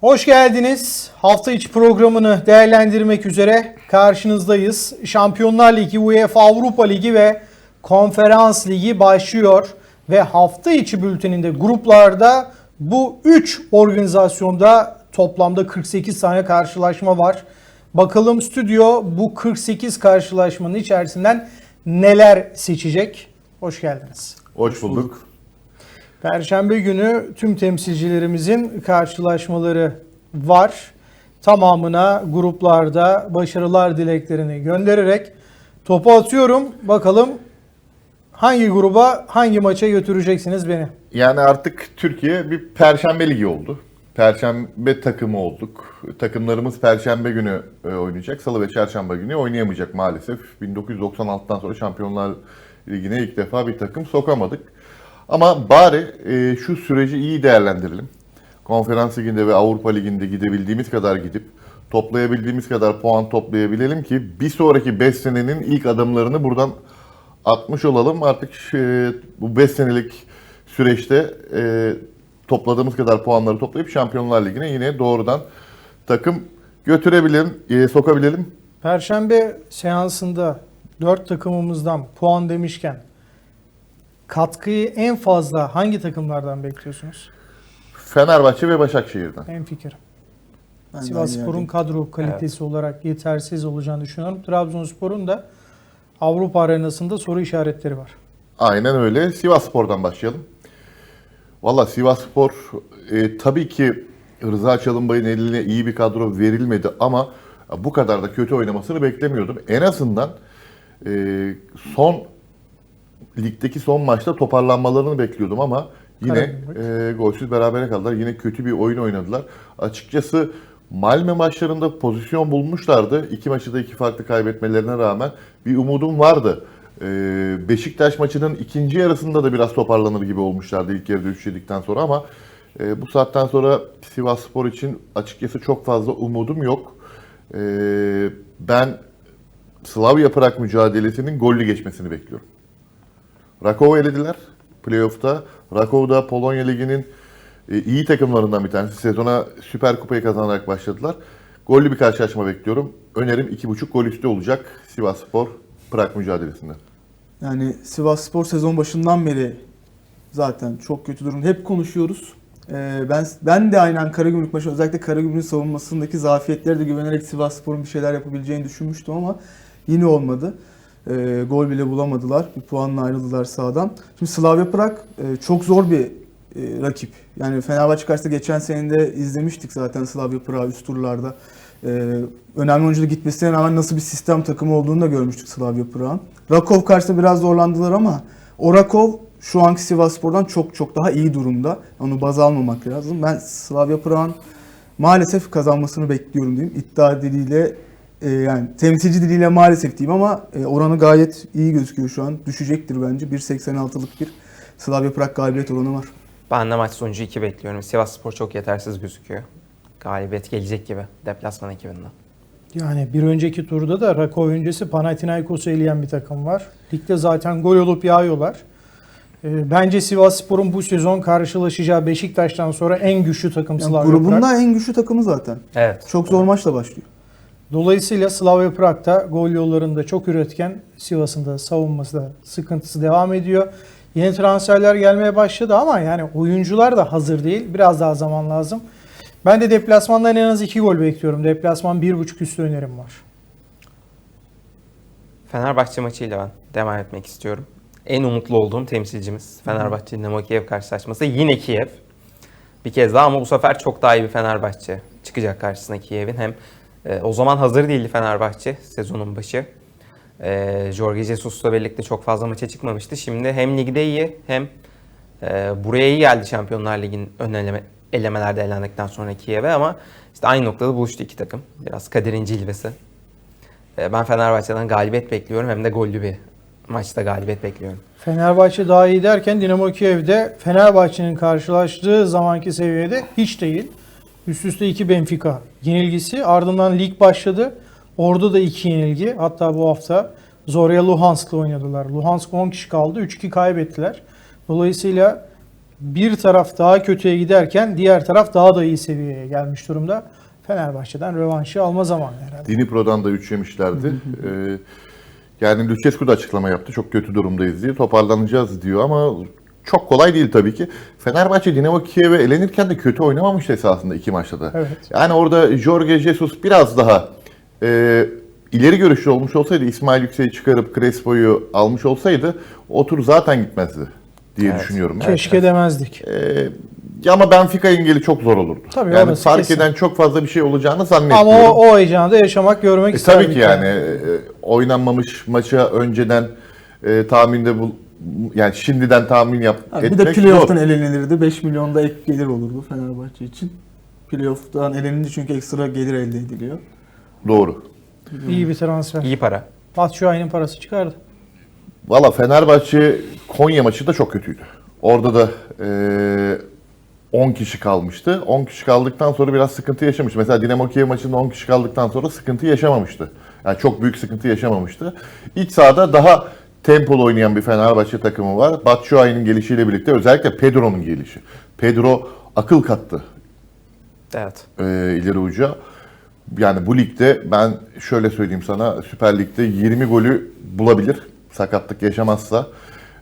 Hoş geldiniz. Hafta içi programını değerlendirmek üzere karşınızdayız. Şampiyonlar Ligi, UEFA Avrupa Ligi ve Konferans Ligi başlıyor. Ve hafta içi bülteninde gruplarda bu 3 organizasyonda toplamda 48 tane karşılaşma var. Bakalım stüdyo bu 48 karşılaşmanın içerisinden neler seçecek? Hoş geldiniz. Hoş bulduk. Perşembe günü tüm temsilcilerimizin karşılaşmaları var. Tamamına gruplarda başarılar dileklerini göndererek topu atıyorum. Bakalım hangi gruba, hangi maça götüreceksiniz beni? Yani artık Türkiye bir Perşembe Ligi oldu. Perşembe takımı olduk. Takımlarımız Perşembe günü e, oynayacak. Salı ve Çarşamba günü oynayamayacak maalesef. 1996'dan sonra Şampiyonlar Ligi'ne ilk defa bir takım sokamadık. Ama bari e, şu süreci iyi değerlendirelim. Konferans Ligi'nde ve Avrupa Ligi'nde gidebildiğimiz kadar gidip toplayabildiğimiz kadar puan toplayabilelim ki bir sonraki 5 senenin ilk adımlarını buradan atmış olalım. Artık e, bu 5 senelik süreçte e, topladığımız kadar puanları toplayıp Şampiyonlar Ligi'ne yine doğrudan takım götürebilelim, e, sokabilelim. Perşembe seansında 4 takımımızdan puan demişken katkıyı en fazla hangi takımlardan bekliyorsunuz? Fenerbahçe ve Başakşehir'den. En fikir. Sivasspor'un kadro kalitesi olarak yetersiz olacağını düşünüyorum. Trabzonspor'un da Avrupa arenasında soru işaretleri var. Aynen öyle. Sivasspor'dan başlayalım. Valla Sivasspor e, tabii ki Rıza Çalınbay'ın eline iyi bir kadro verilmedi ama bu kadar da kötü oynamasını beklemiyordum. En azından e, son ligdeki son maçta toparlanmalarını bekliyordum ama yine e, golsüz berabere kaldılar. Yine kötü bir oyun oynadılar. Açıkçası Malmö maçlarında pozisyon bulmuşlardı. İki maçı da iki farklı kaybetmelerine rağmen bir umudum vardı. E, Beşiktaş maçının ikinci yarısında da biraz toparlanır gibi olmuşlardı ilk yarıda 3 yedikten sonra ama e, bu saatten sonra Sivas Spor için açıkçası çok fazla umudum yok. E, ben Slavia Prag mücadelesinin gollü geçmesini bekliyorum. Rakov'u elediler playoff'ta. Rakov da Polonya Ligi'nin e, iyi takımlarından bir tanesi. Sezona Süper Kupayı kazanarak başladılar. Gollü bir karşılaşma bekliyorum. Önerim 2.5 gol üstü olacak Sivasspor Prag mücadelesinde. Yani Sivas Spor sezon başından beri zaten çok kötü durum. Hep konuşuyoruz. Ee, ben ben de aynen Karagümrük maçı özellikle Karagümrük'ün savunmasındaki zafiyetlere de güvenerek Sivas Spor'un bir şeyler yapabileceğini düşünmüştüm ama yine olmadı. Ee, gol bile bulamadılar. Bir puanla ayrıldılar sahadan. Şimdi Slavia Prag e, çok zor bir e, rakip. Yani Fenerbahçe karşısında geçen sene de izlemiştik zaten Slavia Prag'ı üst turlarda. Ee, önemli oyuncuda gitmesine rağmen nasıl bir sistem takımı olduğunu da görmüştük Slavia Prag'ın. Rakov karşısında biraz zorlandılar ama o Rakov şu anki Sivasspor'dan çok çok daha iyi durumda. Onu baz almamak lazım. Ben Slavia Prag'ın maalesef kazanmasını bekliyorum diyeyim. İddia diliyle e, yani temsilci diliyle maalesef diyeyim ama e, oranı gayet iyi gözüküyor şu an. Düşecektir bence. 1.86'lık bir Slavia Prag galibiyet oranı var. Ben de maç sonucu 2 bekliyorum. Sivas Spor çok yetersiz gözüküyor. Galibiyet gelecek gibi deplasman ekibinden. Yani bir önceki turda da Rakov öncesi Panathinaikos'u eleyen bir takım var. Ligde zaten gol olup yağıyorlar. Ee, Bence Sivasspor'un bu sezon karşılaşacağı Beşiktaş'tan sonra en güçlü takım Yani Slavia Prag. grubunda en güçlü takımı zaten. Evet. Çok zor maçla başlıyor. Dolayısıyla Slavia Prag da gol yollarında çok üretken. Sivas'ın da savunması da sıkıntısı devam ediyor. Yeni transferler gelmeye başladı ama yani oyuncular da hazır değil. Biraz daha zaman lazım. Ben de deplasmandan en az 2 gol bekliyorum. Deplasman 1.5 üstü önerim var. Fenerbahçe maçıyla ben devam etmek istiyorum. En umutlu olduğum temsilcimiz Fenerbahçe Dinamo Kiev karşılaşması. Yine Kiev. Bir kez daha ama bu sefer çok daha iyi bir Fenerbahçe çıkacak karşısına Kiev'in. Hem e, o zaman hazır değildi Fenerbahçe sezonun başı. E, Jorge Jesus'la birlikte çok fazla maça çıkmamıştı. Şimdi hem ligde iyi hem e, buraya iyi geldi Şampiyonlar Ligi'nin ön eleme, elemelerde elendikten sonra Kiev'e ama işte aynı noktada buluştu iki takım. Biraz kaderin cilvesi. E, ben Fenerbahçe'den galibiyet bekliyorum hem de gollü bir maçta galibiyet bekliyorum. Fenerbahçe daha iyi derken Dinamo Kiev'de Fenerbahçe'nin karşılaştığı zamanki seviyede hiç değil. Üst üste iki Benfica yenilgisi. Ardından lig başladı. Orada da iki yenilgi. Hatta bu hafta Zorya Luhansk'la oynadılar. Luhansk 10 kişi kaldı. 3-2 kaybettiler. Dolayısıyla bir taraf daha kötüye giderken diğer taraf daha da iyi seviyeye gelmiş durumda. Fenerbahçe'den rövanşı alma zamanı herhalde. Dinipro'dan da 3 yemişlerdi. Ee, yani Lucescu da açıklama yaptı. Çok kötü durumdayız diye. Toparlanacağız diyor ama çok kolay değil tabii ki. Fenerbahçe Dinamo Kiev'e elenirken de kötü oynamamıştı esasında iki maçta da. Evet. Yani orada Jorge Jesus biraz daha e, ileri görüşlü olmuş olsaydı İsmail Yüksek'i çıkarıp Crespo'yu almış olsaydı o tur zaten gitmezdi diye Evet. düşünüyorum. Keşke demezdik. Ee, ya ama Benfica engeli çok zor olurdu. Tabii, yani fark kesin. eden çok fazla bir şey olacağını zannetmiyorum. Ama o, o heyecanı da yaşamak, görmek E, isterdik. tabii ki yani e, oynanmamış maça önceden e, tahminde bul yani şimdiden tahmin yap Abi bir etmek de playoff'tan zor. elenilirdi. 5 milyonda ek gelir olurdu Fenerbahçe için. Playoff'tan elenince çünkü ekstra gelir elde ediliyor. Doğru. İyi bir transfer. İyi para. Batshuayi'nin parası çıkardı. Valla Fenerbahçe Konya maçı da çok kötüydü. Orada da e, 10 kişi kalmıştı. 10 kişi kaldıktan sonra biraz sıkıntı yaşamış. Mesela Dinamo Kiev maçında 10 kişi kaldıktan sonra sıkıntı yaşamamıştı. Yani çok büyük sıkıntı yaşamamıştı. İç sahada daha tempolu oynayan bir Fenerbahçe takımı var. Batshuayi'nin gelişiyle birlikte özellikle Pedro'nun gelişi. Pedro akıl kattı Evet. e, ileri uca. Yani bu ligde ben şöyle söyleyeyim sana Süper Lig'de 20 golü bulabilir sakatlık yaşamazsa.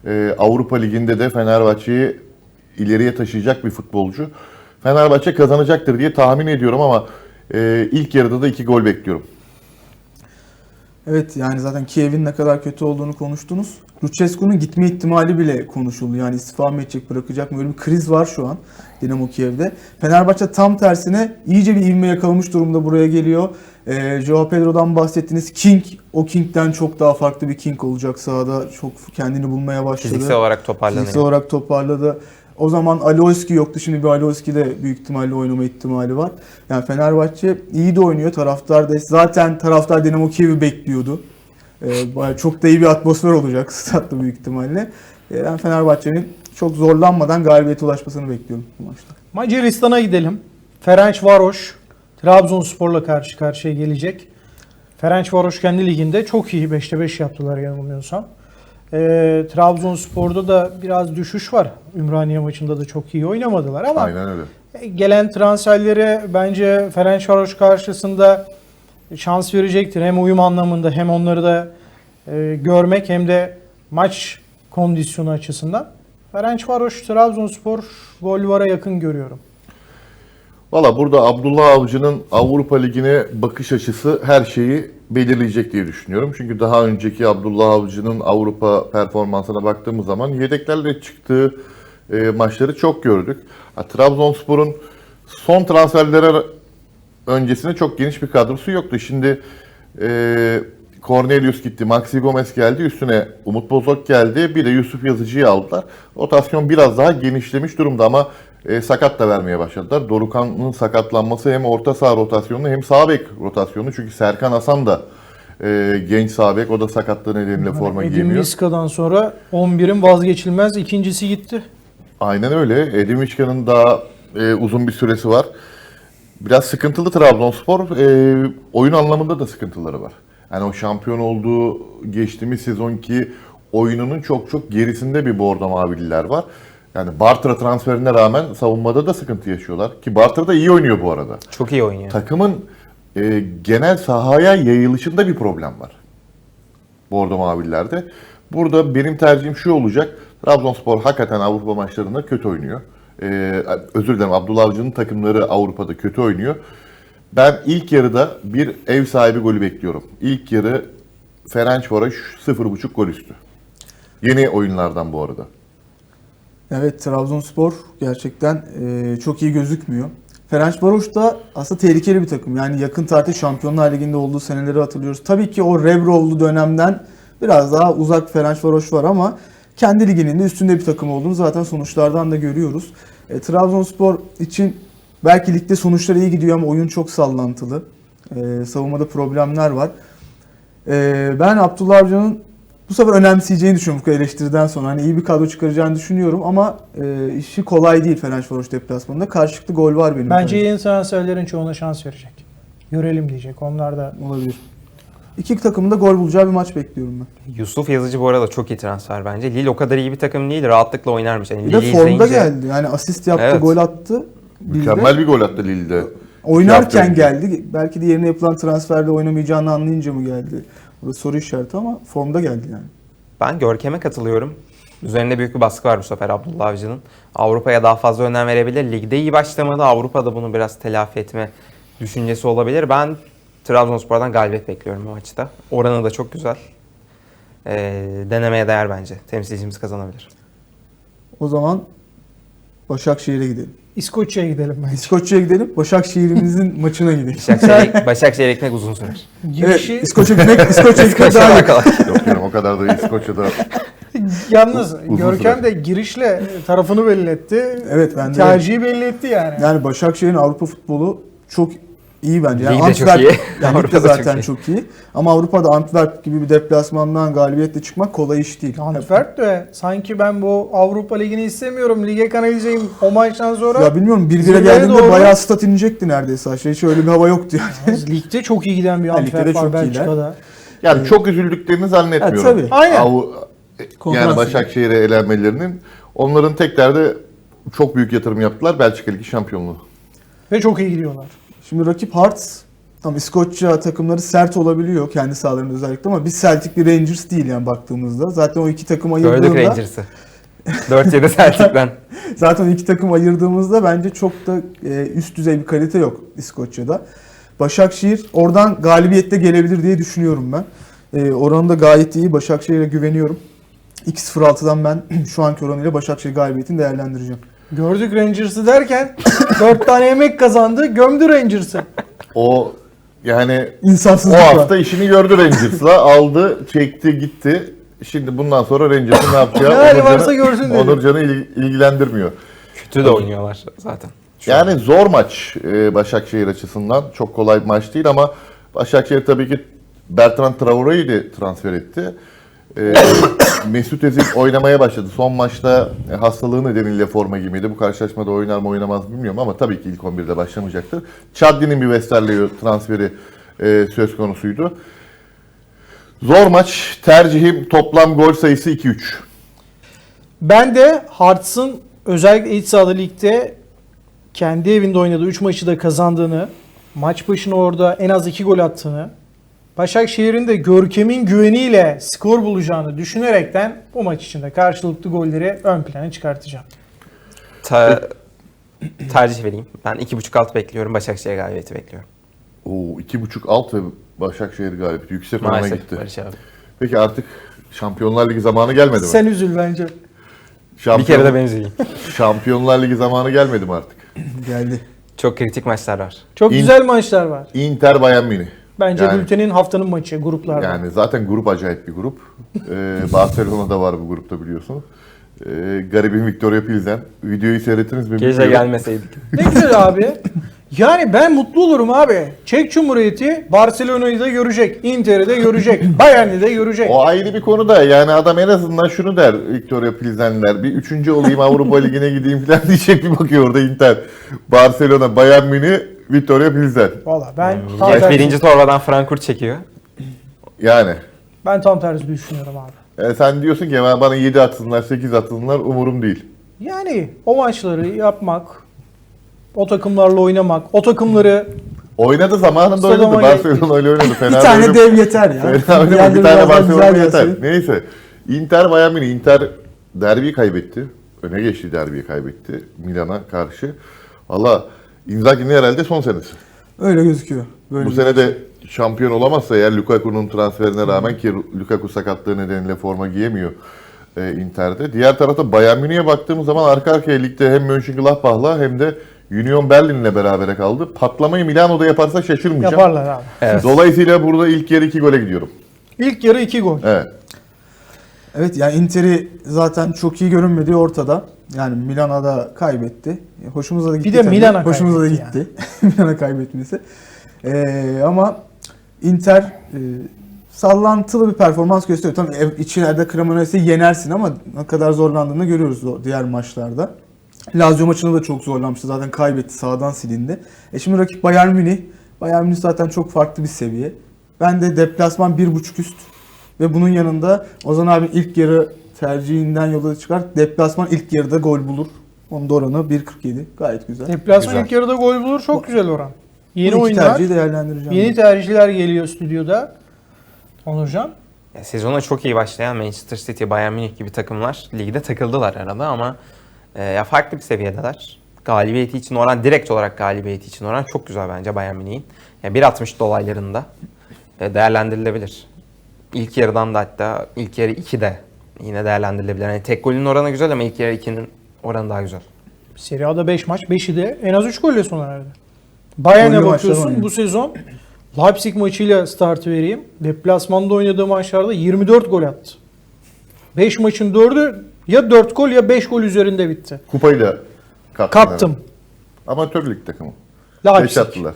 E, Avrupa Ligi'nde de Fenerbahçe'yi ileriye taşıyacak bir futbolcu. Fenerbahçe kazanacaktır diye tahmin ediyorum ama e, ilk yarıda da 2 gol bekliyorum. Evet yani zaten Kiev'in ne kadar kötü olduğunu konuştunuz. Lucescu'nun gitme ihtimali bile konuşuldu. Yani istifa mı edecek, bırakacak mı? Öyle bir kriz var şu an Dinamo Kiev'de. Fenerbahçe tam tersine iyice bir ivme yakalamış durumda buraya geliyor. Ee, Joao Pedro'dan bahsettiniz. King, o King'den çok daha farklı bir King olacak sahada. Çok kendini bulmaya başladı. Fiziksel olarak toparlanıyor. Fiziksel olarak toparladı. O zaman Alioski yoktu. Şimdi bir Alioski de büyük ihtimalle oynama ihtimali var. Yani Fenerbahçe iyi de oynuyor. Taraftar da zaten taraftar Dinamo Kiev'i bekliyordu. Ee, çok da iyi bir atmosfer olacak statta büyük ihtimalle. Ee, ben Fenerbahçe'nin çok zorlanmadan galibiyete ulaşmasını bekliyorum bu maçta. Macaristan'a gidelim. Ferencvaros Trabzonspor'la karşı karşıya gelecek. Ferencvaros kendi liginde çok iyi 5'te 5 yaptılar yanılmıyorsam. Ee, Trabzonspor'da da biraz düşüş var. Ümraniye maçında da çok iyi oynamadılar ama Aynen öyle. gelen transferlere bence Ferencvaros karşısında şans verecektir. Hem uyum anlamında hem onları da e, görmek hem de maç kondisyonu açısından. Ferencvaros Trabzonspor gol vara yakın görüyorum. Valla burada Abdullah Avcı'nın Avrupa Ligi'ne bakış açısı her şeyi belirleyecek diye düşünüyorum. Çünkü daha önceki Abdullah Avcı'nın Avrupa performansına baktığımız zaman yedeklerle çıktığı e, maçları çok gördük. Ha, Trabzonspor'un son transferlere öncesinde çok geniş bir kadrosu yoktu. Şimdi e, Cornelius gitti, Maxi Gomez geldi, üstüne Umut Bozok geldi, bir de Yusuf Yazıcı'yı aldılar. Rotasyon biraz daha genişlemiş durumda ama e, sakat da vermeye başladılar. Dorukan'ın sakatlanması hem orta saha rotasyonu hem sağ bek rotasyonu. Çünkü Serkan Hasan da e, genç sağ bek, o da sakatlığı nedeniyle forma Edin giyemiyor. Vizca'dan sonra 11'in vazgeçilmez ikincisi gitti. Aynen öyle. Edin Viçka'nın daha e, uzun bir süresi var. Biraz sıkıntılı Trabzonspor. E, oyun anlamında da sıkıntıları var. Yani o şampiyon olduğu geçtiğimiz sezonki oyununun çok çok gerisinde bir Bordo Mavililer var. Yani Bartra transferine rağmen savunmada da sıkıntı yaşıyorlar. Ki Bartra da iyi oynuyor bu arada. Çok iyi oynuyor. Takımın e, genel sahaya yayılışında bir problem var. Bordo Mavillerde. Burada benim tercihim şu olacak. Trabzonspor hakikaten Avrupa maçlarında kötü oynuyor. E, özür dilerim Abdullah Avcı'nın takımları Avrupa'da kötü oynuyor. Ben ilk yarıda bir ev sahibi golü bekliyorum. İlk yarı Ferencvaros 0.5 gol üstü. Yeni oyunlardan bu arada. Evet Trabzonspor gerçekten e, çok iyi gözükmüyor. Ferencvaros da aslında tehlikeli bir takım. Yani yakın tarihte Şampiyonlar Ligi'nde olduğu seneleri hatırlıyoruz. Tabii ki o Rebroğlu dönemden biraz daha uzak Ferencvaros var ama kendi liginin de üstünde bir takım olduğunu zaten sonuçlardan da görüyoruz. E, Trabzonspor için belki ligde sonuçlar iyi gidiyor ama oyun çok sallantılı. E, savunmada problemler var. E, ben Abdullah Avcı'nın bu sefer önemseyeceğini düşünüyorum bu eleştiriden sonra. Hani iyi bir kadro çıkaracağını düşünüyorum ama e, işi kolay değil Fenerbahçe deplasmanında. Karşılıklı gol var benim. Bence yeni transferlerin çoğuna şans verecek. Görelim diyecek. Onlar da olabilir. iki takımın da gol bulacağı bir maç bekliyorum ben. Yusuf Yazıcı bu arada çok iyi transfer bence. Lille o kadar iyi bir takım değil. Rahatlıkla oynarmış. Yani Bir de formda izleyince- geldi. Yani asist yaptı, Evet. gol attı. Lille'de. Mükemmel bir gol attı Lille'de. Oynarken Yaptı. geldi. Belki de yerine yapılan transferde oynamayacağını anlayınca mı geldi? Bu da soru işareti ama formda geldi yani. Ben Görkem'e katılıyorum. Üzerinde büyük bir baskı var bu sefer Abdullah Avcı'nın. Avrupa'ya daha fazla önem verebilir. Ligde iyi başlamadı. Avrupa'da bunu biraz telafi etme düşüncesi olabilir. Ben Trabzonspor'dan galibiyet bekliyorum bu maçta. Oranı da çok güzel. Ee, denemeye değer bence. Temsilcimiz kazanabilir. O zaman Başakşehir'e gidelim. İskoçya'ya gidelim bence. İskoçya'ya gidelim. Başakşehir'imizin maçına gidelim. Başakşehir'e Başakşehir'e gitmek uzun sürer. Girişi Evet, İskoçya gitmek, İskoçya gitmek daha yakın. Yok canım o kadar da İskoçya'da yalnız Uzun Görkem süre. de girişle tarafını belli etti. Evet, ben de- Tercihi belli etti yani. Yani Başakşehir'in Avrupa futbolu çok iyi bence. Yani Ligde çok Antwerp- iyi. Yani ligde Avrupa'da zaten çok iyi. çok iyi. Ama Avrupa'da Antwerp gibi bir deplasmandan galibiyetle çıkmak kolay iş değil. Antwerp de sanki ben bu Avrupa Ligi'ni istemiyorum. Lige kanalizeyim o maçtan sonra. Ya bilmiyorum 1-1'e Zirveye geldiğinde doğru- bayağı stat inecekti neredeyse aşağı. Hiç öyle bir hava yoktu yani. Yalnız Ligde çok iyi giden bir de Antwerp var çok. Belçika'da. yani çok üzüldüklerini zannetmiyorum. Ha, tabii. Aynen. Av- yani. Başakşehir'e elenmelerinin onların tek derdi çok büyük yatırım yaptılar. Belçika Ligi şampiyonluğu. Ve çok iyi gidiyorlar. Şimdi rakip Hearts tam İskoçya takımları sert olabiliyor kendi sahalarında özellikle ama biz Celtic bir Rangers değil yani baktığımızda. Zaten o iki takım Gördük ayırdığında Rangers'ı. 4-7 Celtic'den. zaten iki takım ayırdığımızda bence çok da e, üst düzey bir kalite yok İskoçya'da. Başakşehir oradan galibiyette gelebilir diye düşünüyorum ben. E, oranı da gayet iyi. Başakşehir'e güveniyorum. 2-0-6'dan ben şu anki oranıyla Başakşehir galibiyetini değerlendireceğim. Gördük Rangers'ı derken 4 tane yemek kazandı. Gömdü Rangers'ı. O yani o İnsafsızlık var. hafta işini gördü Rangers'la. Aldı, çekti, gitti. Şimdi bundan sonra Rangers'ın ne yapacağı Ne hali Onurcan'ı- varsa görsün dedi. Onurcan'ı il- ilgilendirmiyor. Kötü de oynuyorlar zaten. Şu an. Yani zor maç e, Başakşehir açısından. Çok kolay bir maç değil ama Başakşehir tabii ki Bertrand Traore'yi de transfer etti. E, Mesut Özil oynamaya başladı. Son maçta e, hastalığı nedeniyle forma giymedi. Bu karşılaşmada oynar mı oynamaz mı bilmiyorum ama tabii ki ilk 11'de başlamayacaktır. Chadli'nin bir Westerlo transferi e, söz konusuydu. Zor maç. Tercihim toplam gol sayısı 2-3. Ben de Hearts'ın özellikle iç sahada ligde kendi evinde oynadığı 3 maçı da kazandığını, maç başına orada en az 2 gol attığını, Başakşehir'in de Görkem'in güveniyle skor bulacağını düşünerekten bu maç içinde karşılıklı golleri ön plana çıkartacağım. Ta- tercih vereyim. Ben 2.5 alt bekliyorum. Başakşehir galibiyeti bekliyorum. Oo, 2.5 alt ve Başakşehir galibiyeti. Yüksek orana gitti. Barış abi. Peki artık Şampiyonlar Ligi zamanı gelmedi mi? Sen üzül bence. Şampiyon- Bir kere de ben üzüleyim. Şampiyonlar Ligi zamanı gelmedi mi artık? Geldi. Çok kritik maçlar var. Çok İn- güzel maçlar var. Inter Bayern Münih. Bence Yani- bültenin haftanın maçı gruplarda. Yani zaten grup acayip bir grup. Ee, Barcelona da var bu grupta biliyorsun. Ee, garibin Victoria Pilsen. Videoyu seyrettiniz mi? Bilmiyorum. gelmeseydik. Ne güzel abi. Yani ben mutlu olurum abi. Çek Cumhuriyeti Barcelona'yı da görecek, Inter'i de görecek, Bayern'i de görecek. O ayrı bir konu da yani adam en azından şunu der Victoria Pilsenler. Bir üçüncü olayım Avrupa Ligi'ne gideyim falan diyecek bir bakıyor orada Inter. Barcelona, Bayern Münih, Victoria Pilsen. Valla ben tam Jeff tersi, birinci torbadan Frankfurt çekiyor. Yani. ben tam tersi düşünüyorum abi. E, sen diyorsun ki "Ya bana 7 atsınlar, 8 atsınlar umurum değil. Yani o maçları yapmak, o takımlarla oynamak, o takımları Oynadı zamanında oynadı. Mage- Barcelona öyle oynadı. Fena bir tane oynadı. dev yeter ya. Fena oynadı. Diğerleri Bir tane biraz daha Barcelona güzel yeter. gelse. Neyse. Inter Bayern Münih. Inter derbiyi kaybetti. Öne geçti derbiyi kaybetti. Milan'a karşı. Valla Inzaghi'nin herhalde son senesi. Öyle gözüküyor. Böyle Bu sene de şampiyon olamazsa eğer Lukaku'nun transferine rağmen ki Lukaku sakatlığı nedeniyle forma giyemiyor e, Inter'de. Diğer tarafta Bayern Münih'e baktığımız zaman arka arkaya ligde hem Mönchengladbach'la hem de Union Berlin'le berabere kaldı. Patlamayı Milano'da yaparsa şaşırmayacağım. yaparlar abi. Evet. Dolayısıyla burada ilk yarı iki gole gidiyorum. İlk yarı 2 gol. Evet. Evet yani Inter'i zaten çok iyi görünmediği ortada. Yani Milan'a da kaybetti. Hoşumuza da gitti. de tabii. Milan'a Hoşumuza da gitti. Milan'a kaybetmesi. Ee, ama Inter e, sallantılı bir performans gösteriyor. Ev, içeride Cremonese'yi yenersin ama ne kadar zorlandığını görüyoruz o diğer maçlarda. Lazio maçında da çok zorlanmıştı. Zaten kaybetti. Sağdan silindi. E şimdi rakip Bayern Münih. Bayern Münih zaten çok farklı bir seviye. Ben de deplasman 1.5 üst ve bunun yanında Ozan abi ilk yarı tercihinden yola çıkar. Deplasman ilk yarıda gol bulur. Onun da oranı 1.47. Gayet güzel. Deplasman Güzel. ilk yarıda gol bulur. Çok güzel oran. Yeni Bu iki oyunlar, tercihi değerlendireceğim. yeni ben. tercihler geliyor stüdyoda. Onurcan. Ya, sezona çok iyi başlayan Manchester City, Bayern Münih gibi takımlar ligde takıldılar arada ama e, ya farklı bir seviyedeler. Galibiyeti için oran, direkt olarak galibiyeti için oran çok güzel bence Bayern Münih'in. Ya 1.60 dolaylarında e, değerlendirilebilir. İlk yarıdan da hatta ilk yarı 2'de yine değerlendirilebilir. Yani tek golün oranı güzel ama ilk yarı 2'nin oranı daha güzel. Serie A'da 5 maç, 5'i de en az 3 golle sona erdi. Bayern'e Gollü bakıyorsun bu sezon Leipzig maçıyla start vereyim. Deplasmanda oynadığı maçlarda 24 gol attı. 5 maçın 4'ü ya 4 gol ya 5 gol üzerinde bitti. Kupayı da kaptım. Kaptım. Amatör lig takımı. Beş Leipzig. attılar.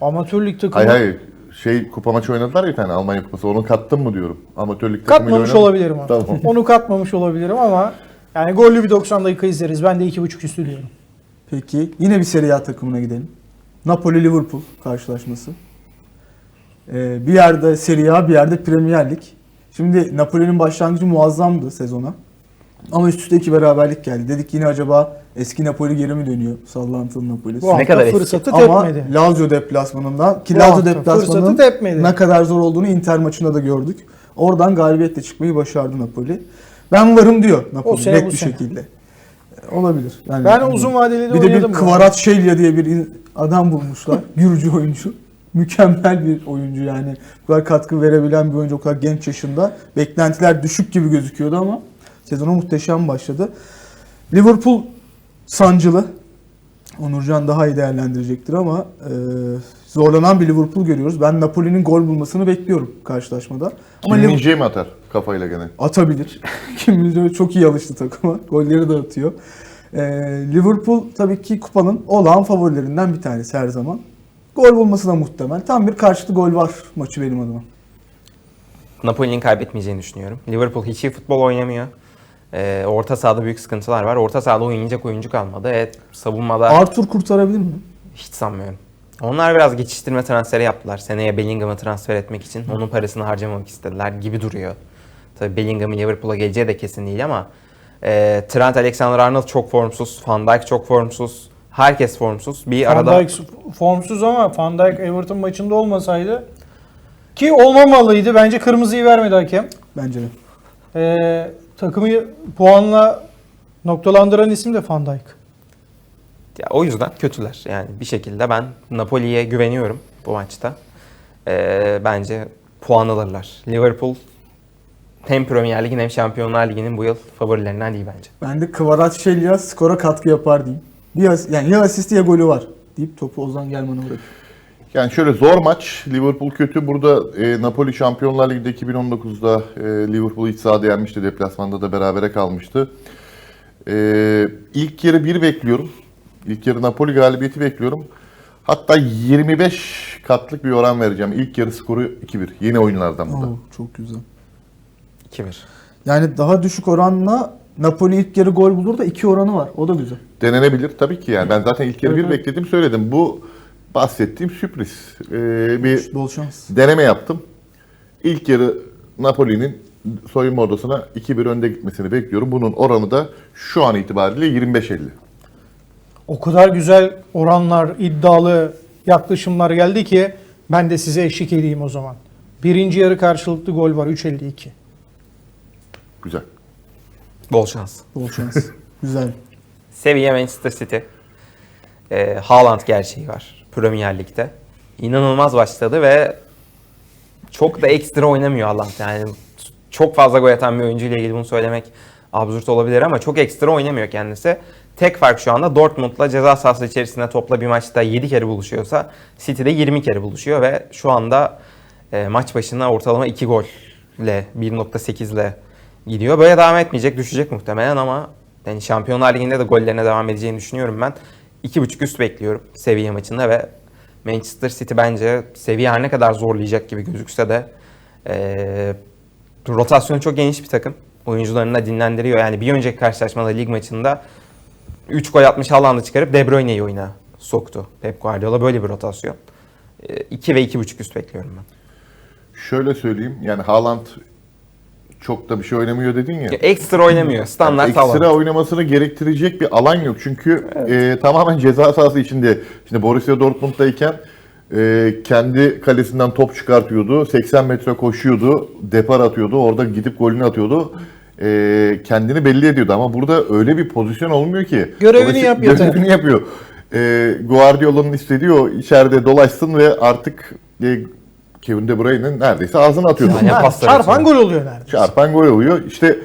Amatör lig takımı Hayır hayır. Şey kupa maçı oynadılar ya bir tane Almanya kupası. Onu kattın mı diyorum. Amatör lig takımıyla katmamış oynadı. olabilirim ama. Tamam. Onu katmamış olabilirim ama yani gollü bir 90 dakika izleriz. Ben de 2.5 üstü diyorum. Peki yine bir Serie A takımına gidelim. Napoli-Liverpool karşılaşması. Ee, bir yerde Serie A, bir yerde Premier Lig. Şimdi Napoli'nin başlangıcı muazzamdı sezona. Ama üst üste iki beraberlik geldi. Dedik yine acaba eski Napoli geri mi dönüyor? Sallantılı Napoli. Bu Ne hafta kadar eski? fırsatı Ama tepmedi. Lazio deplasmanından ki Bu Lazio hafta deplasmanının fırsatı tepmedi. ne kadar zor olduğunu Inter maçında da gördük. Oradan galibiyetle çıkmayı başardı Napoli. Ben varım diyor O Napoli sene net bu bir sene. şekilde. E, Olabilir. Yani Ben uzun vadeli de bir de bir oynadım. arada. Kvaratskhelia diye bir in- adam bulmuşlar. Gürcü oyuncu. Mükemmel bir oyuncu yani. Bu kadar katkı verebilen bir oyuncu o kadar genç yaşında. Beklentiler düşük gibi gözüküyordu ama sezona muhteşem başladı. Liverpool sancılı. Onurcan daha iyi değerlendirecektir ama e, zorlanan bir Liverpool görüyoruz. Ben Napoli'nin gol bulmasını bekliyorum karşılaşmada. Ama Kim Liverpool mi atar kafayla gene? atabilir. Kim çok iyi alıştı takıma. Golleri de atıyor. Ee, Liverpool tabii ki kupanın olağan favorilerinden bir tanesi her zaman. Gol bulması da muhtemel. Tam bir karşılıklı gol var maçı benim adıma. Napoli'nin kaybetmeyeceğini düşünüyorum. Liverpool hiç iyi futbol oynamıyor. E, orta sahada büyük sıkıntılar var. Orta sahada oynayacak oyuncu kalmadı. Evet, savunmada... Arthur kurtarabilir mi? Hiç sanmıyorum. Onlar biraz geçiştirme transferi yaptılar. Seneye Bellingham'ı transfer etmek için. Onun parasını harcamamak istediler gibi duruyor. Tabii Bellingham'ın Liverpool'a geleceği de kesin değil ama e, Trent Alexander-Arnold çok formsuz. Van Dijk çok formsuz. Herkes formsuz. Bir Van arada Dijk formsuz ama Van Dijk Everton maçında olmasaydı ki olmamalıydı. Bence kırmızıyı vermedi hakem. Bence de. Ee, takımı puanla noktalandıran isim de Van Dijk. ya, o yüzden kötüler. Yani bir şekilde ben Napoli'ye güveniyorum bu maçta. E, bence puan alırlar. Liverpool hem Premier Lig'in hem Şampiyonlar Ligi'nin bu yıl favorilerinden değil bence. Ben de Kvaratskhelia skora katkı yapar diyeyim. Bir as- yani ya asisti ya golü var deyip topu Ozan Gelman'a bırakıyorum. Yani şöyle zor maç. Liverpool kötü. Burada e, Napoli Şampiyonlar Ligi'de 2019'da e, Liverpool'u iç sahada yenmişti. Deplasmanda da berabere kalmıştı. E, ilk yarı 1 bekliyorum. İlk yarı Napoli galibiyeti bekliyorum. Hatta 25 katlık bir oran vereceğim. İlk yarı skoru 2-1. Yeni oyunlardan bu da. Oo, çok güzel. 2-1. Yani daha düşük oranla Napoli ilk yarı gol bulur da iki oranı var. O da güzel. Denenebilir tabii ki yani. Ben zaten ilk yarı Evet, 1 evet. bekledim söyledim. Bu bahsettiğim sürpriz. E, bir Bol şans. deneme yaptım. İlk yarı Napoli'nin soyunma odasına 2-1 önde gitmesini bekliyorum. Bunun oranı da şu an itibariyle 25-50. O kadar güzel oranlar, iddialı yaklaşımlar geldi ki ben de size eşlik edeyim o zaman. Birinci yarı karşılıklı gol var 3.52. Güzel. Bol şans. Bol şans. güzel. Seviye Manchester City. Ee, Haaland gerçeği var Premier Lig'de. İnanılmaz başladı ve çok da ekstra oynamıyor Haaland. Yani çok fazla gol atan bir oyuncu ile ilgili bunu söylemek absürt olabilir ama çok ekstra oynamıyor kendisi. Tek fark şu anda Dortmund'la ceza sahası içerisinde topla bir maçta 7 kere buluşuyorsa City'de 20 kere buluşuyor ve şu anda e, maç başına ortalama 2 golle 1.8 ile gidiyor. Böyle devam etmeyecek, düşecek muhtemelen ama yani Şampiyonlar Ligi'nde de gollerine devam edeceğini düşünüyorum ben. 2.5 üst bekliyorum seviye maçında ve Manchester City bence seviye her ne kadar zorlayacak gibi gözükse de e, rotasyonu çok geniş bir takım. Oyuncularını da dinlendiriyor. Yani bir önceki karşılaşmada lig maçında 3 gol atmış Haaland'ı çıkarıp De Bruyne'yi oyuna soktu. Pep Guardiola böyle bir rotasyon. 2 ve 2.5 üst bekliyorum ben. Şöyle söyleyeyim. Yani Haaland çok da bir şey oynamıyor dedin ya. Ekstra oynamıyor. Standart ekstra hava. oynamasını gerektirecek bir alan yok. Çünkü e, tamamen ceza sahası içinde. Şimdi Borussia Dortmund'dayken e, kendi kalesinden top çıkartıyordu. 80 metre koşuyordu. Depar atıyordu. Orada gidip golünü atıyordu. E, kendini belli ediyordu ama burada öyle bir pozisyon olmuyor ki. Görevini Dolayısıyla yap yeter. Görevini yapıyor. E, Guardiola'nın istediği o içeride dolaşsın ve artık e, Kevin De Bruyne'nin neredeyse ağzına atıyordu. Yani Ha, çarpan gol oluyor neredeyse. Çarpan gol oluyor. İşte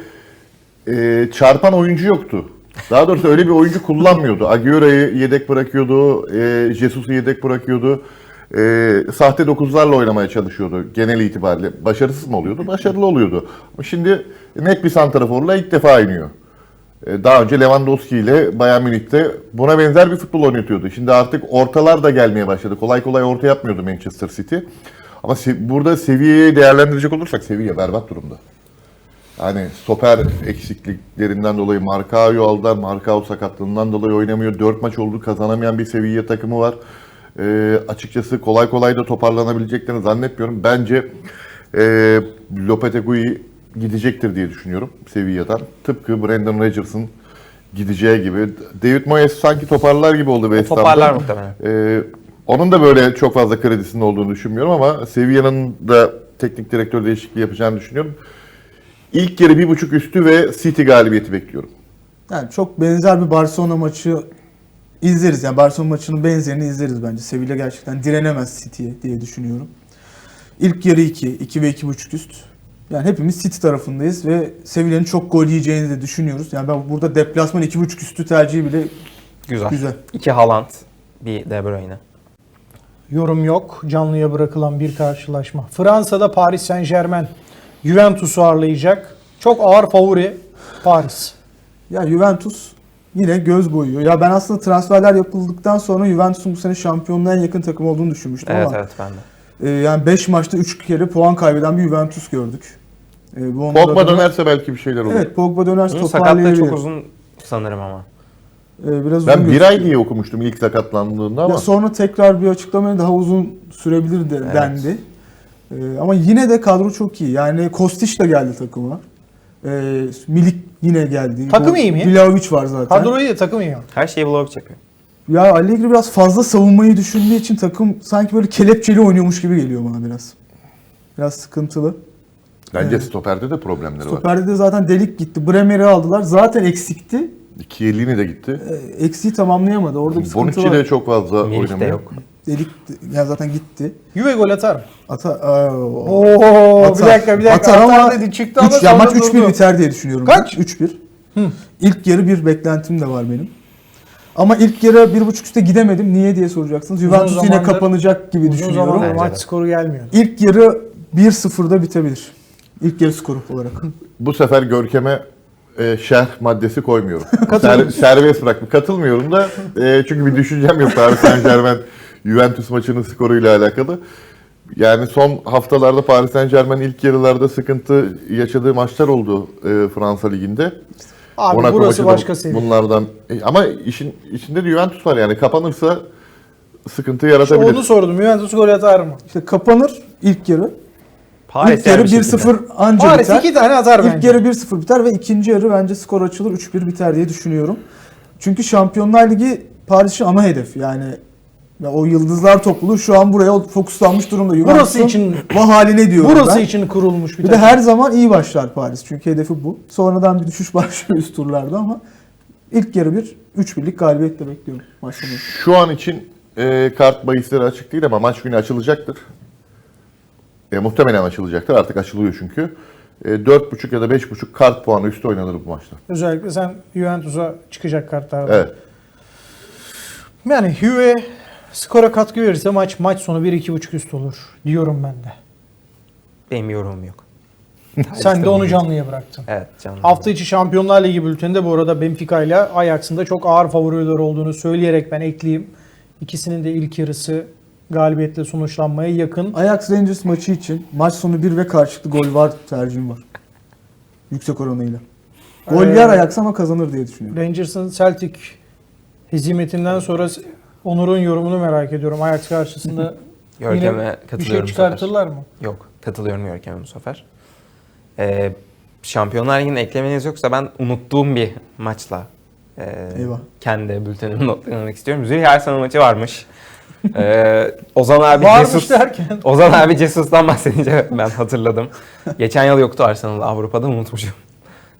e, çarpan oyuncu yoktu. Daha doğrusu öyle bir oyuncu kullanmıyordu. Agüero'yu yedek bırakıyordu, e, Jesus'u yedek bırakıyordu. E, sahte dokuzlarla oynamaya çalışıyordu genel itibariyle. Başarısız mı oluyordu? Başarılı oluyordu. Ama şimdi net bir santraforla ilk defa iniyor. E, Daha önce Lewandowski ile Bayern Münih'te buna benzer bir futbol oynatıyordu. Şimdi artık ortalar da gelmeye başladı. Kolay kolay orta yapmıyordu Manchester City. Ama se- burada seviyeyi değerlendirecek olursak seviye berbat durumda. Hani stoper eksikliklerinden dolayı Markao'yu aldılar. Markao sakatlığından dolayı oynamıyor. 4 maç oldu kazanamayan bir seviye takımı var. Ee, açıkçası kolay kolay da toparlanabileceklerini zannetmiyorum. Bence e, Lopetegui gidecektir diye düşünüyorum Sevilla'dan. Tıpkı Brendan Rodgers'ın gideceği gibi. David Moyes sanki toparlar gibi oldu West Ham'da. Toparlar muhtemelen. Ee, onun da böyle çok fazla kredisinin olduğunu düşünmüyorum ama Sevilla'nın da teknik direktör değişikliği yapacağını düşünüyorum. İlk yarı bir buçuk üstü ve City galibiyeti bekliyorum. Yani çok benzer bir Barcelona maçı izleriz. Yani Barcelona maçının benzerini izleriz bence. Sevilla gerçekten direnemez City'ye diye düşünüyorum. İlk yarı 2, 2 ve 2.5 üst. Yani hepimiz City tarafındayız ve Sevilla'nın çok gol yiyeceğini de düşünüyoruz. Yani ben burada deplasman 2.5 üstü tercihi bile Güzel. güzel. İki Haaland, bir De Bruyne. Yorum yok. Canlıya bırakılan bir karşılaşma. Fransa'da Paris Saint Germain Juventus'u ağırlayacak. Çok ağır favori Paris. Ya Juventus yine göz boyuyor. Ya ben aslında transferler yapıldıktan sonra Juventus'un bu sene şampiyonluğa en yakın takım olduğunu düşünmüştüm Evet ama evet ben de. e, yani 5 maçta 3 kere puan kaybeden bir Juventus gördük. E, bu Pogba dönerse belki bir şeyler olur. Evet Pogba dönerse Bunun sakatlığı toparlayabilir. çok uzun sanırım ama. E, biraz Ben uzun bir gözüküyor. ay diye okumuştum ilk sakatlandığında ama Ya sonra tekrar bir açıklamaya daha uzun sürebilir de Evet. dendi. E, ama yine de kadro çok iyi. Yani Kostić da geldi takıma. E, Milik yine geldi. Takım O- iyi mi? Vlahovic var zaten. Kadroyu da takım iyi. Her şeyi Vlahovic yapıyor. Ya Allegri biraz fazla savunmayı düşündüğü için takım sanki böyle kelepçeli oynuyormuş gibi geliyor bana biraz. Biraz sıkıntılı. bence Evet. stoperde de problemleri var. Stoperde de zaten delik gitti. Bremer'i aldılar. Zaten eksikti. Kielini de gitti. E, Eksiği tamamlayamadı. Orada bir sıkıntı Bonucci var. de çok fazla Melih de oynamıyor. yok. Delik ya zaten gitti. Juve gol atar mı? Ata Aa, Oo, bir Atar. dakika bir dakika. Atar ama Atar dedi çıktı ama üç, ya sonra maç 3-1 durdu. biter diye düşünüyorum. Kaç? ben. 3-1. İlk yarı bir beklentim de var benim. Ama ilk yarı bir buçuk üste gidemedim. Niye diye soracaksınız. Juventus yine kapanacak gibi Uzun düşünüyorum. Bence maç skoru gelmiyor. İlk yarı 1-0'da bitebilir. İlk yarı skoru olarak. Bu sefer Görkem'e e, şerh maddesi koymuyorum. Ser, serbest bırak. Katılmıyorum da e, çünkü bir düşüncem yok Paris Saint Germain Juventus maçının skoruyla alakalı. Yani son haftalarda Paris Saint Germain ilk yarılarda sıkıntı yaşadığı maçlar oldu e, Fransa Ligi'nde. Abi Monaco burası başka seviye. Bunlardan E, ama işin içinde de Juventus var yani kapanırsa sıkıntı İşte yaratabilir. onu sordum. Juventus gol atar mı? İşte kapanır ilk yarı. Paris ilk yarı yani bir şekilde. 1-0 anca Paris biter. iki tane atar İlk bence. yarı 1-0 biter ve ikinci yarı bence skor açılır 3-1 biter diye düşünüyorum. Çünkü Şampiyonlar Ligi Paris'in ana hedef. Yani ya o yıldızlar topluluğu şu an buraya fokuslanmış durumda. Burası Juventus'un için bu haline diyorum burası ben. için kurulmuş bir, Bir de takım. her zaman iyi başlar Paris. Çünkü hedefi bu. Sonradan bir düşüş başlıyor üst turlarda ama ilk yarı bir 3-1'lik galibiyetle bekliyorum maçlamayı. Şu an için e, kart bahisleri açık değil ama maç günü açılacaktır. E, muhtemelen açılacaktır. Artık açılıyor çünkü. E, 4.5 ya da 5.5 kart puanı üstü oynanır bu maçta. Özellikle sen Juventus'a çıkacak kartlarda. Evet. Yani Juve skora katkı verirse maç maç sonu 1-2.5 üst olur diyorum ben de. Benim yorumum yok. Sen de onu canlıya bıraktın. Evet canım. Hafta içi Şampiyonlar Ligi bülteninde bu arada Benfica ile Ajax'ın da çok ağır favoriler olduğunu söyleyerek ben ekleyeyim. İkisinin de ilk yarısı galibiyetle sonuçlanmaya yakın. Ajax Rangers maçı için maç sonu 1 ve karşılıklı gol var tercihim var. Yüksek oranıyla. Gol Ee, yer Ajax ama kazanır diye düşünüyorum. Rangers'ın Celtic hezimetinden sonra Onur'un yorumunu merak ediyorum. Ajax karşısında Görkem'e Yine bir şey katılıyorum çıkartırlar mı? Yok, katılıyorum Görkem'e bu sefer. Ee, Şampiyonlar Ligi'nin eklemeniz yoksa ben unuttuğum bir maçla e, Eyvah. kendi bültenimi notlamak istiyorum. Zürih Arsenal maçı varmış. Ee, Ozan abi Varmış Jesus, derken. Ozan abi Jesus'tan bahsedince ben hatırladım. Geçen yıl yoktu Arsenal'da Avrupa'da unutmuşum.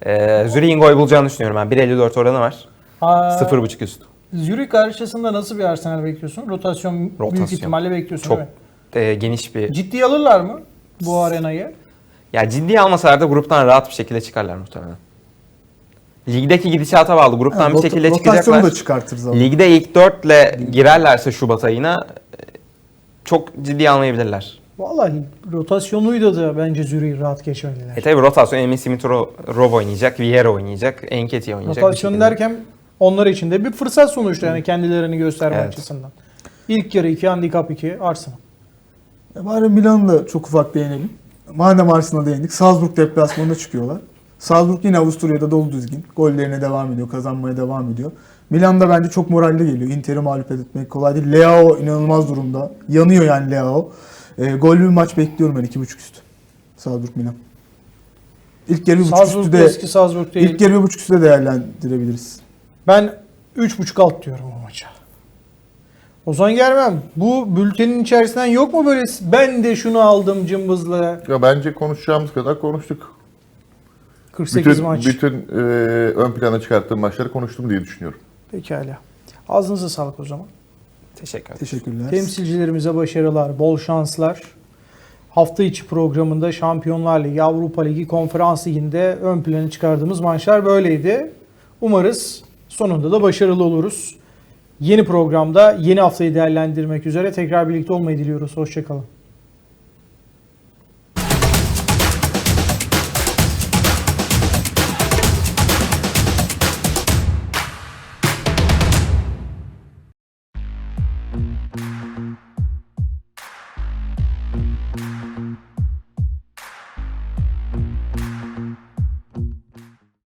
Ee, Zürih'in gol bulacağını düşünüyorum ben. 1.54 oranı var. Aa, 0.5 üst. Zürih karşısında nasıl bir Arsenal bekliyorsun? Rotasyon, büyük Rotasyon. ihtimalle bekliyorsun Çok değil e, geniş bir... mi? Ciddiye alırlar mı bu arenayı? Ya ciddiye almasalar da gruptan rahat bir şekilde çıkarlar muhtemelen. Ligdeki gidişata bağlı. Gruptan Yani bir şekilde rotasyonu çıkacaklar. da çıkartır zaman. Ligde ilk dörtle girerlerse Şubat ayına e, çok ciddiye almayabilirler. Vallahi rotasyonuyla da bence Zürih'i rahat geçmeliler. E tabi rotasyon Emil Smith Rowe oynayacak, Vieira oynayacak, Enketi oynayacak. Rotasyon derken onlar için de bir fırsat sonuçta yani kendilerini gösterme Evet. açısından. İlk yarı 2, handikap 2, Arsenal. Ya bari Milan'ı da çok ufak değinelim. Madem Arsenal'a değindik, Salzburg deplasmanında çıkıyorlar. Salzburg yine Avusturya'da dolu düzgün. Gollerine devam ediyor, kazanmaya devam ediyor. Milan da bence çok moralli geliyor. Inter'i mağlup etmek kolay değil. Leao inanılmaz durumda. Yanıyor yani Leao. E, gollü bir maç bekliyorum ben 2.5 üst. Salzburg Milan. İlk yarı 1.5 Salzburg üstü de eski Salzburg değil. ilk yarı 1.5 üstü de değerlendirebiliriz. Ben 3.5 alt diyorum o maça. Ozan Germem bu bültenin içerisinden yok mu böyle ben de şunu aldım cımbızla Ya bence konuşacağımız kadar konuştuk. 48 Bütün, maç. bütün e, ön plana çıkarttığım maçları konuştum diye düşünüyorum. Pekala. Ağzınıza sağlık o zaman. Teşekkür ederim. Teşekkürler. Temsilcilerimize başarılar, bol şanslar. Hafta içi programında Şampiyonlar Ligi, Avrupa Ligi, Konferans Ligi'nde ön plana çıkardığımız maçlar böyleydi. Umarız sonunda da başarılı oluruz. Yeni programda yeni haftayı değerlendirmek üzere tekrar birlikte olmayı diliyoruz. Hoşçakalın.